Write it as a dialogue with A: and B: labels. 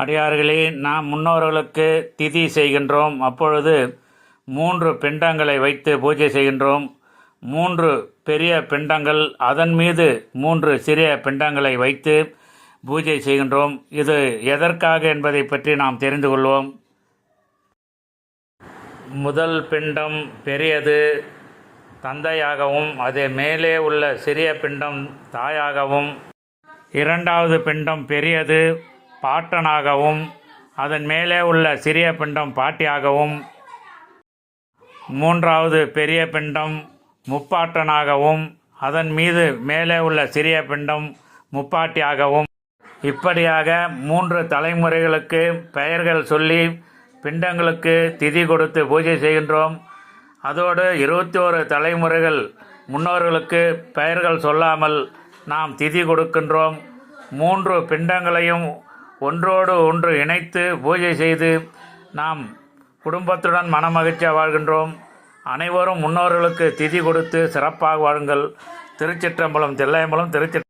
A: அடியார்களே நாம் முன்னோர்களுக்கு திதி செய்கின்றோம். அப்பொழுது மூன்று பிண்டங்களை வைத்து பூஜை செய்கின்றோம். மூன்று பெரிய பிண்டங்கள் அதன் மீது மூன்று சிறிய பிண்டங்களை வைத்து பூஜை செய்கின்றோம். இது எதற்காக என்பதை பற்றி நாம் தெரிந்து கொள்வோம். முதல் பிண்டம் பெரியது தந்தையாகவும் அது மேலே உள்ள சிறிய பிண்டம் தாயாகவும். இரண்டாவது பிண்டம் பெரியது பாட்டனாகவும் அதன் மேலே உள்ள சிறிய பிண்டம் பாட்டியாகவும் மூன்றாவது பெரிய பிண்டம் முப்பாட்டனாகவும் அதன் மீது மேலே உள்ள சிறிய பிண்டம் முப்பாட்டியாகவும். இப்படியாக மூன்று தலைமுறைகளுக்கு பெயர்கள் சொல்லி பிண்டங்களுக்கு திதி கொடுத்து பூஜை செய்கின்றோம். அதோடு இருபத்தி ஓரு தலைமுறைகள் முன்னோர்களுக்கு பெயர்கள் சொல்லாமல் நாம் திதி கொடுக்கின்றோம். மூன்று பிண்டங்களையும் ஒன்றோடு ஒன்று இணைத்து பூஜை செய்து நாம் குடும்பத்துடன் மனமகிழ்ச்சியாக வாழ்கின்றோம். அனைவரும் முன்னோர்களுக்கு திதி கொடுத்து சிறப்பாக வாழுங்கள். திருச்சிற்றம்பலம் தில்லையம்பலம் திருச்சி